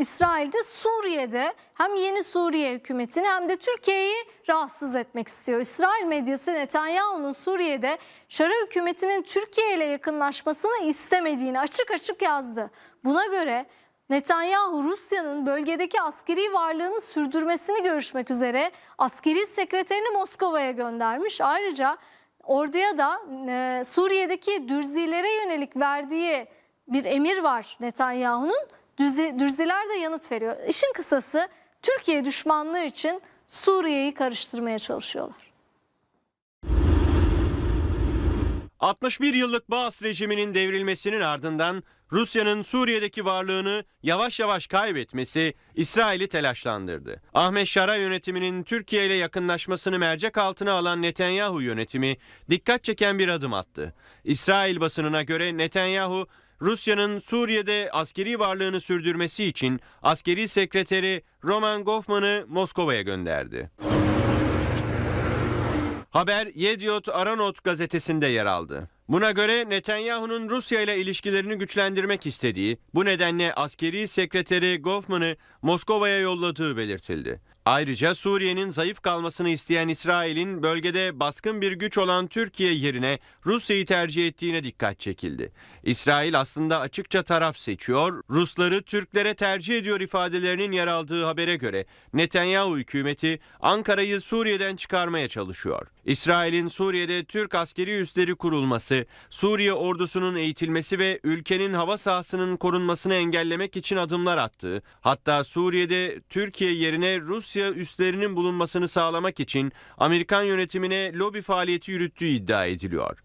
İsrail'de Suriye'de hem yeni Suriye hükümetini hem de Türkiye'yi rahatsız etmek istiyor. İsrail medyası Netanyahu'nun Suriye'de Şara hükümetinin Türkiye ile yakınlaşmasını istemediğini açık açık yazdı. Buna göre Netanyahu Rusya'nın bölgedeki askeri varlığını sürdürmesini görüşmek üzere askeri sekreterini Moskova'ya göndermiş. Ayrıca orduya da e, Suriye'deki dürzilere yönelik verdiği bir emir var Netanyahu'nun. Dürziler de yanıt veriyor. İşin kısası Türkiye düşmanlığı için Suriye'yi karıştırmaya çalışıyorlar. 61 yıllık Baas rejiminin devrilmesinin ardından Rusya'nın Suriye'deki varlığını yavaş yavaş kaybetmesi İsrail'i telaşlandırdı. Ahmet Şara yönetiminin Türkiye ile yakınlaşmasını mercek altına alan Netanyahu yönetimi dikkat çeken bir adım attı. İsrail basınına göre Netanyahu Rusya'nın Suriye'de askeri varlığını sürdürmesi için askeri sekreteri Roman Goffman'ı Moskova'ya gönderdi. Haber Yediot Aranot gazetesinde yer aldı. Buna göre Netanyahu'nun Rusya ile ilişkilerini güçlendirmek istediği, bu nedenle askeri sekreteri Goffman'ı Moskova'ya yolladığı belirtildi. Ayrıca Suriye'nin zayıf kalmasını isteyen İsrail'in bölgede baskın bir güç olan Türkiye yerine Rusya'yı tercih ettiğine dikkat çekildi. İsrail aslında açıkça taraf seçiyor, Rusları Türklere tercih ediyor ifadelerinin yer aldığı habere göre Netanyahu hükümeti Ankara'yı Suriye'den çıkarmaya çalışıyor. İsrail'in Suriye'de Türk askeri üsleri kurulması, Suriye ordusunun eğitilmesi ve ülkenin hava sahasının korunmasını engellemek için adımlar attığı, hatta Suriye'de Türkiye yerine Rusya üslerinin bulunmasını sağlamak için Amerikan yönetimine lobi faaliyeti yürüttüğü iddia ediliyor.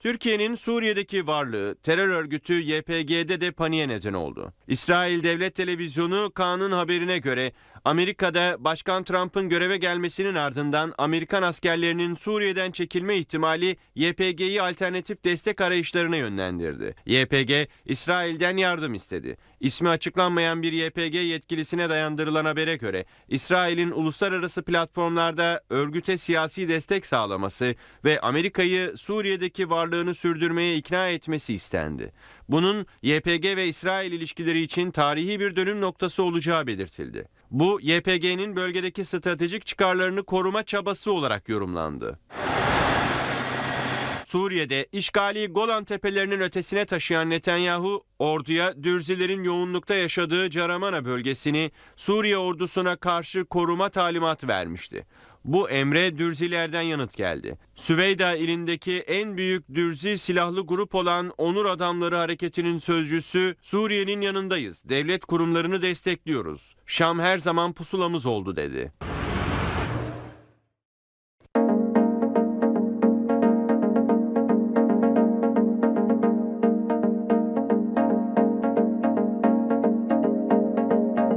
Türkiye'nin Suriye'deki varlığı terör örgütü YPG'de de paniğe neden oldu. İsrail Devlet Televizyonu Kaan'ın haberine göre Amerika'da Başkan Trump'ın göreve gelmesinin ardından Amerikan askerlerinin Suriye'den çekilme ihtimali YPG'yi alternatif destek arayışlarına yönlendirdi. YPG, İsrail'den yardım istedi. İsmi açıklanmayan bir YPG yetkilisine dayandırılan habere göre İsrail'in uluslararası platformlarda örgüte siyasi destek sağlaması ve Amerika'yı Suriye'deki varlığını sürdürmeye ikna etmesi istendi. Bunun YPG ve İsrail ilişkileri için tarihi bir dönüm noktası olacağı belirtildi. Bu YPG'nin bölgedeki stratejik çıkarlarını koruma çabası olarak yorumlandı. Suriye'de işgali Golan Tepelerinin ötesine taşıyan Netanyahu, orduya Dürzilerin yoğunlukta yaşadığı Caramana bölgesini Suriye ordusuna karşı koruma talimatı vermişti. Bu emre Dürzilerden yanıt geldi. Süveyda ilindeki en büyük Dürzi silahlı grup olan Onur Adamları Hareketi'nin sözcüsü Suriye'nin yanındayız. Devlet kurumlarını destekliyoruz. Şam her zaman pusulamız oldu dedi.